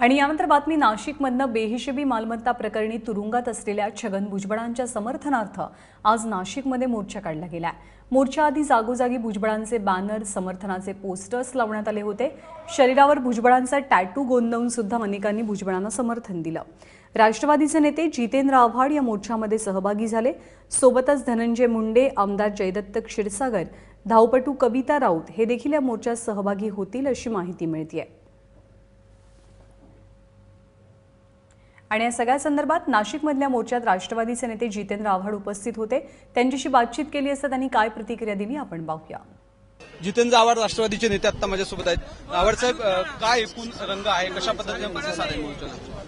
आणि यानंतर बातमी नाशिकमधनं बेहिशेबी मालमत्ता प्रकरणी तुरुंगात असलेल्या छगन भुजबळांच्या समर्थनार्थ आज नाशिकमध्ये मोर्चा काढला गेला मोर्चाआधी जागोजागी भुजबळांचे बॅनर समर्थनाचे पोस्टर्स लावण्यात आले होते. शरीरावर भुजबळांचा टॅटू गोंदवून सुद्धा अनेकांनी भुजबळांना समर्थन दिलं. राष्ट्रवादीचे नेते जितेंद्र आव्हाड या मोर्चामध्ये सहभागी झाले. सोबतच धनंजय मुंडे आमदार जयदत्त क्षीरसागर धावपटू कविता राऊत हे देखील या मोर्चात सहभागी होतील अशी माहिती मिळतीये. आणि या सगळ्या संदर्भात नाशिकमधल्या मोर्चात राष्ट्रवादीचे नेते जितेंद्र आव्हाड उपस्थित होते. त्यांच्याशी बातचीत केली असता त्यांनी काय प्रतिक्रिया दिली आपण पाहूया. जितेंद्र आव्हाड राष्ट्रवादीचे नेते आता माझ्यासोबत आहेत. आव्हाड साहेब काय एकूण रंग आहे? कशा पद्धतीने प्रतिसाद आहे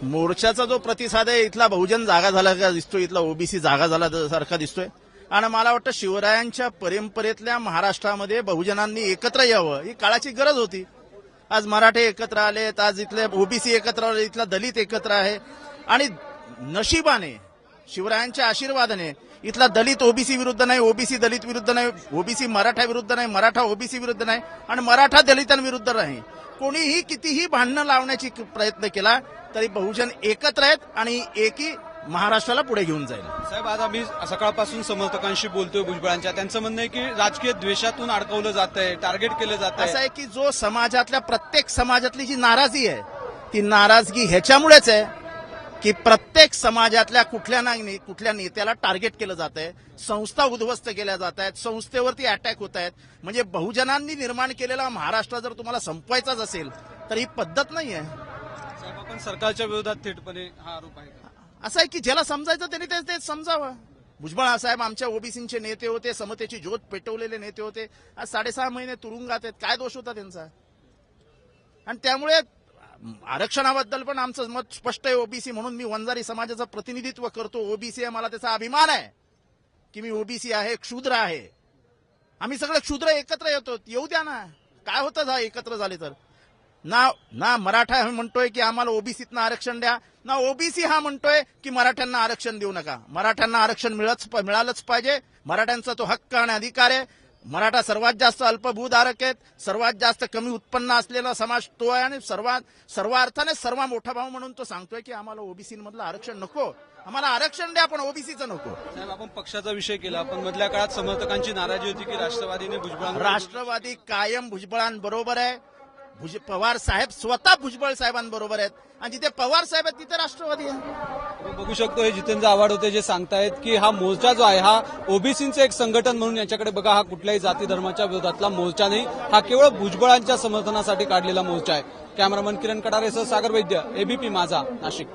मोर्चाचा? जो प्रतिसाद आहे इथला बहुजन जागा झाला का दिसतोय. इथला ओबीसी जागा झाला सारखा दिसतोय. आणि मला वाटतं शिवरायांच्या परंपरेतल्या महाराष्ट्रामध्ये बहुजनांनी एकत्र यावं ही काळाची गरज होती. आज मराठे एकत्र आलेत आज इथले ओबीसी एकत्र आले इथला दलित एकत्र आहे. आणि नशिबाने शिवरायांच्या आशीर्वादाने इथला दलित ओबीसी विरुद्ध नाही ओबीसी दलित विरुद्ध नाही ओबीसी मराठा विरुद्ध नाही मराठा ओबीसी विरुद्ध नाही आणि मराठा दलितांविरुद्ध नाही. कोणीही कितीही भांडणं लावण्याची प्रयत्न केला तरी बहुजन एकत्र आहेत आणि एकी महाराष्ट्राला पुढे घेऊन जाईल. साहेब आज आम्ही सकाळपासून समर्थकांशी बोलतोय भुजबळांच्या. त्यांचं म्हणणं आहे की राजकीय द्वेषातून अडकवलं जात आहे टार्गेट केलं जात असं आहे आहे की जो समाजातल्या प्रत्येक समाजातली जी नाराजी आहे ती नाराजगी ह्याच्यामुळेच आहे. की प्रत्येक समाजातल्या कुठल्या ना कुठल्या नेत्याला टार्गेट केलं जात आहे संस्था उद्ध्वस्त केल्या जात आहेत संस्थेवरती अटॅक होत आहेत म्हणजे बहुजनांनी निर्माण केलेला महाराष्ट्र जर तुम्हाला संपवायचाच असेल तर ही पद्धत नाही आहे आपण सरकारच्या विरोधात थेटपणे हा आरोप आहे? असं आहे की ज्याला समजायचं त्यांनी ते ते समजावं. भुजबळ साहेब आमच्या ओबीसीचे नेते होते समतेची ज्योत पेटवलेले नेते होते. आज साडेसहा महिने तुरुंगात आहेत काय दोष होता त्यांचा? आणि त्यामुळे आरक्षणाबद्दल पण आमचं मत स्पष्ट आहे ओबीसी म्हणून. मी वंजारी समाजाचं प्रतिनिधित्व करतो. ओबीसी आहे मला त्याचा अभिमान आहे की मी ओबीसी आहे क्षुद्र आहे. आम्ही सगळे क्षुद्र एकत्र येतो. येऊ द्या ना. काय होतं जा एकत्र झाले तर? ना ना मराठा म्हणतोय की आम्हाला ओबीसीतनं आरक्षण द्या. ना ओबीसी हा म्हणतोय की मराठ्यांना आरक्षण देऊ नका. मराठ्यांना आरक्षण मिळालंच पाहिजे. मराठ्यांचा तो हक्क आणि अधिकार आहे. मराठा सर्वात जास्त अल्पभूधारक आहेत सर्वात जास्त कमी उत्पन्न असलेला समाज तो आहे आणि सर्वात सर्व अर्थाने सर्व मोठा भाऊ म्हणून तो सांगतोय की आम्हाला ओबीसी मधलं आरक्षण नको. आम्हाला आरक्षण द्या पण ओबीसीचं नको. साहेब आपण पक्षाचा विषय केला. पण मधल्या काळात समर्थकांची नाराजी होती की राष्ट्रवादीने भुजबळांना राष्ट्रवादी कायम भुजबळांबरोबर आहे. भुज पवार साहेब स्वतः भुजबळ साहेबांबरोबर आहेत. आणि जिथे पवार साहेब आहेत तिथे राष्ट्रवादी आहे. बघू शकतो हे जितेंद्र आव्हाड होते जे सांगतायत की हा मोर्चा जो आहे हा ओबीसीचं एक संघटन म्हणून यांच्याकडे बघा हा कुठल्याही जाती धर्माच्या विरोधातला मोर्चा नाही. हा केवळ भुजबळांच्या समर्थनासाठी काढलेला मोर्चा आहे. कॅमेरामन किरण कडारेसह सागर वैद्य एबीपी माझा नाशिक.